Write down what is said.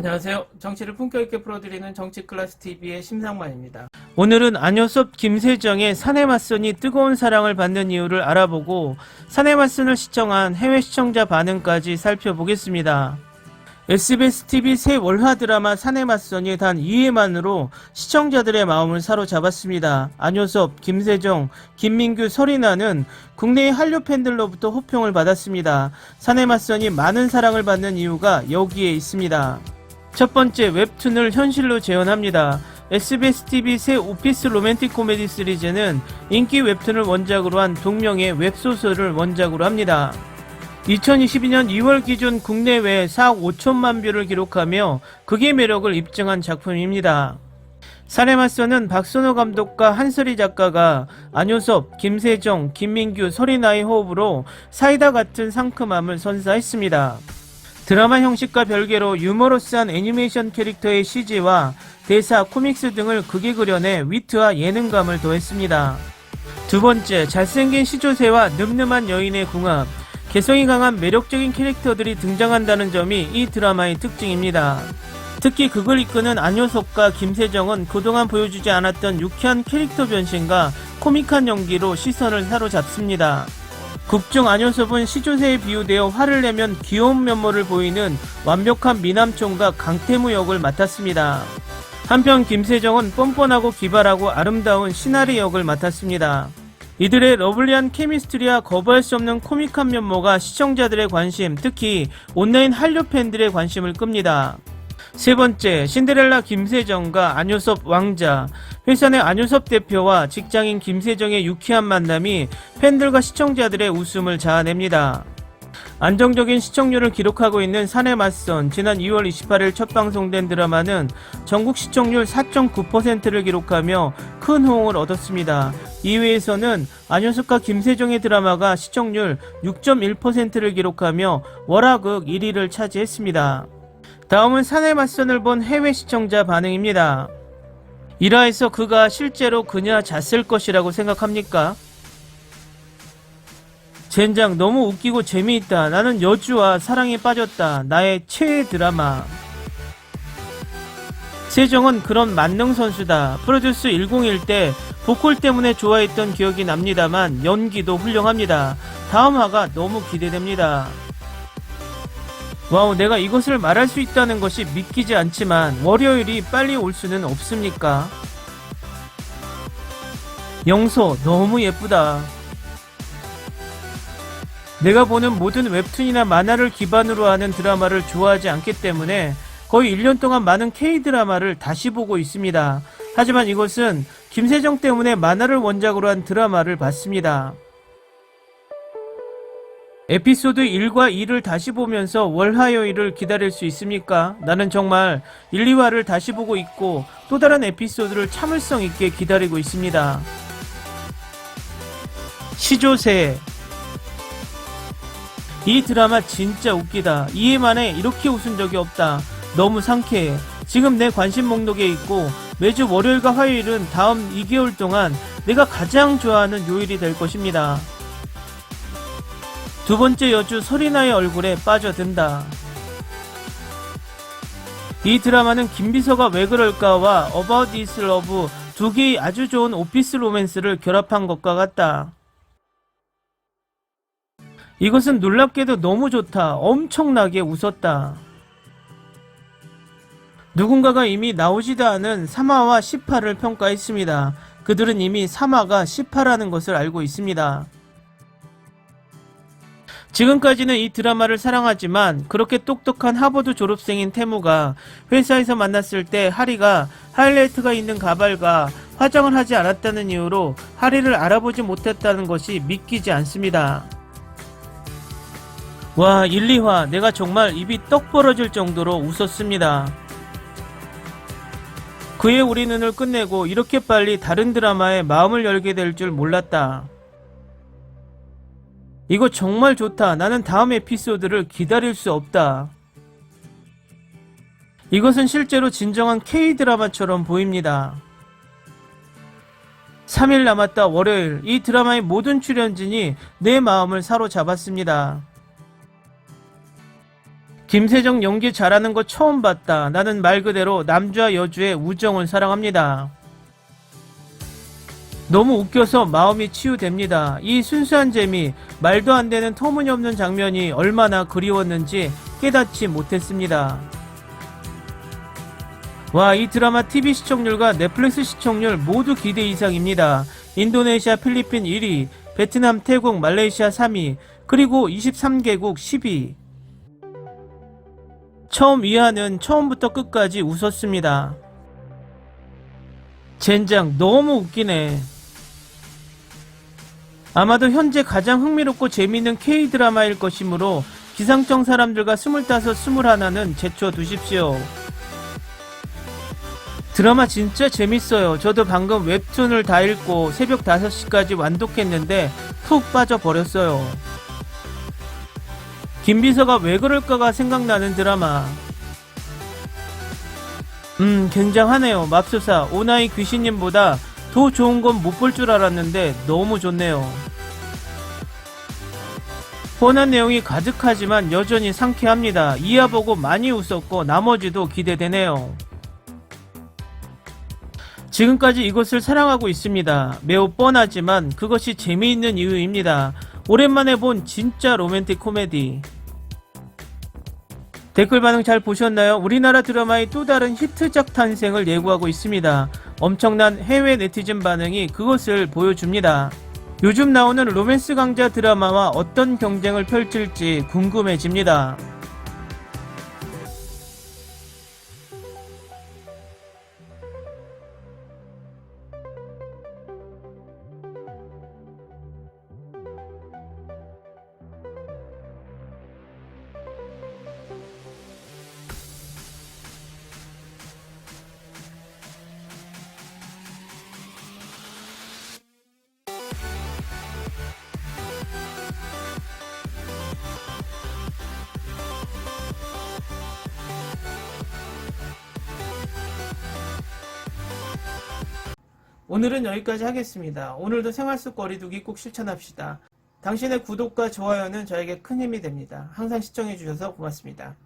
안녕하세요. 정치를 품격 있게 풀어드리는 정치 클래스 TV의 심상만입니다. 오늘은 안효섭 김세정의 사내 맞선이 뜨거운 사랑을 받는 이유를 알아보고 사내 맞선을 시청한 해외 시청자 반응까지 살펴보겠습니다. SBS TV 새 월화 드라마 사내 맞선이 단 2회만으로 시청자들의 마음을 사로잡았습니다. 안효섭, 김세정, 김민규, 설이나는 국내의 한류 팬들로부터 호평을 받았습니다. 사내 맞선이 많은 사랑을 받는 이유가 여기에 있습니다. 첫 번째 웹툰을 현실로 재현합니다. SBS TV 새 오피스 로맨틱 코미디 시리즈는 인기 웹툰을 원작으로 한 동명의 웹소설을 원작으로 합니다. 2022년 2월 기준 국내외 4억 5천만 뷰를 기록하며 극의 매력을 입증한 작품입니다. 사례맞서는 박선호 감독과 한슬희 작가가 안효섭, 김세정, 김민규, 설이나의 호흡으로 사이다 같은 상큼함을 선사했습니다. 드라마 형식과 별개로 유머러스한 애니메이션 캐릭터의 CG와 대사, 코믹스 등을 극에 그려내 위트와 예능감을 더했습니다. 두 번째, 잘생긴 시조새와 늠름한 여인의 궁합, 개성이 강한 매력적인 캐릭터들이 등장한다는 점이 이 드라마의 특징입니다. 특히 극을 이끄는 안효섭과 김세정은 그동안 보여주지 않았던 유쾌한 캐릭터 변신과 코믹한 연기로 시선을 사로잡습니다. 극중 안효섭은 시조새에 비유되어 화를 내면 귀여운 면모를 보이는 완벽한 미남총각 강태무 역을 맡았습니다. 한편 김세정은 뻔뻔하고 기발하고 아름다운 시나리 역을 맡았습니다. 이들의 러블리한 케미스트리와 거부할 수 없는 코믹한 면모가 시청자들의 관심, 특히 온라인 한류 팬들의 관심을 끕니다. 세 번째, 신데렐라 김세정과 안효섭 왕자. 회사 내 안효섭 대표와 직장인 김세정의 유쾌한 만남이 팬들과 시청자들의 웃음을 자아냅니다. 안정적인 시청률을 기록하고 있는 사내 맞선 지난 2월 28일 첫 방송된 드라마는 전국 시청률 4.9%를 기록하며 큰 호응을 얻었습니다. 2위에서는 안효섭과 김세정의 드라마가 시청률 6.1%를 기록하며 월화극 1위를 차지했습니다. 다음은 사내 맞선을 본 해외 시청자 반응입니다. 1화에서 그가 실제로 그녀 잤을 것이라고 생각합니까? 젠장 너무 웃기고 재미있다. 나는 여주와 사랑에 빠졌다. 나의 최애 드라마. 세정은 그런 만능 선수다. 프로듀스 101 때 보컬 때문에 좋아했던 기억이 납니다만 연기도 훌륭합니다. 다음 화가 너무 기대됩니다. 와우, 내가 이것을 말할 수 있다는 것이 믿기지 않지만 월요일이 빨리 올 수는 없습니까? 영소, 너무 예쁘다. 내가 보는 모든 웹툰이나 만화를 기반으로 하는 드라마를 좋아하지 않기 때문에 거의 1년 동안 많은 K-드라마를 다시 보고 있습니다. 하지만 이것은 김세정 때문에 만화를 원작으로 한 드라마를 봤습니다. 에피소드 1과 2를 다시 보면서 월화요일을 기다릴 수 있습니까? 나는 정말 1, 2화를 다시 보고 있고 또 다른 에피소드를 참을성 있게 기다리고 있습니다. 시조새 이 드라마 진짜 웃기다. 2회 만에 이렇게 웃은 적이 없다. 너무 상쾌해. 지금 내 관심 목록에 있고 매주 월요일과 화요일은 다음 2개월 동안 내가 가장 좋아하는 요일이 될 것입니다. 두 번째 여주 설이나의 얼굴에 빠져든다. 이 드라마는 김비서가 왜 그럴까와 About This Love 두 개의 아주 좋은 오피스 로맨스를 결합한 것과 같다. 이것은 놀랍게도 너무 좋다. 엄청나게 웃었다. 누군가가 이미 나오지도 않은 3화와 10화를 평가했습니다. 그들은 이미 3화가 10화라는 것을 알고 있습니다. 지금까지는 이 드라마를 사랑하지만 그렇게 똑똑한 하버드 졸업생인 태무가 회사에서 만났을 때 하리가 하이라이트가 있는 가발과 화장을 하지 않았다는 이유로 하리를 알아보지 못했다는 것이 믿기지 않습니다. 와 1, 2화 내가 정말 입이 떡 벌어질 정도로 웃었습니다. 그의 우리 눈을 끝내고 이렇게 빨리 다른 드라마에 마음을 열게 될 줄 몰랐다. 이거 정말 좋다. 나는 다음 에피소드를 기다릴 수 없다. 이것은 실제로 진정한 K-드라마처럼 보입니다. 3일 남았다 월요일 이 드라마의 모든 출연진이 내 마음을 사로잡았습니다. 김세정 연기 잘하는 거 처음 봤다. 나는 말 그대로 남주와 여주의 우정을 사랑합니다. 너무 웃겨서 마음이 치유됩니다. 이 순수한 재미, 말도 안 되는 터무니없는 장면이 얼마나 그리웠는지 깨닫지 못했습니다. 와, 이 드라마 TV 시청률과 넷플릭스 시청률 모두 기대 이상입니다. 인도네시아, 필리핀 1위, 베트남, 태국, 말레이시아 3위, 그리고 23개국 10위. 처음 위안은 처음부터 끝까지 웃었습니다. 젠장, 너무 웃기네. 아마도 현재 가장 흥미롭고 재미있는 K-드라마일 것이므로 기상청 사람들과 25, 21는 제쳐 두십시오. 드라마 진짜 재밌어요. 저도 방금 웹툰을 다 읽고 새벽 5시까지 완독했는데 푹 빠져버렸어요. 김비서가 왜 그럴까가 생각나는 드라마. 음, 굉장하네요. 맙소사, 오나이 귀신님보다 더 좋은 건 못 볼 줄 알았는데 너무 좋네요. 뻔한 내용이 가득하지만 여전히 상쾌합니다. 이하 보고 많이 웃었고 나머지도 기대되네요. 지금까지 이것을 사랑하고 있습니다. 매우 뻔하지만 그것이 재미있는 이유입니다. 오랜만에 본 진짜 로맨틱 코미디. 댓글 반응 잘 보셨나요? 우리나라 드라마의 또 다른 히트작 탄생을 예고하고 있습니다. 엄청난 해외 네티즌 반응이 그것을 보여줍니다. 요즘 나오는 로맨스 강자 드라마와 어떤 경쟁을 펼칠지 궁금해집니다. 오늘은 여기까지 하겠습니다. 오늘도 생활 속 거리두기 꼭 실천합시다. 당신의 구독과 좋아요는 저에게 큰 힘이 됩니다. 항상 시청해주셔서 고맙습니다.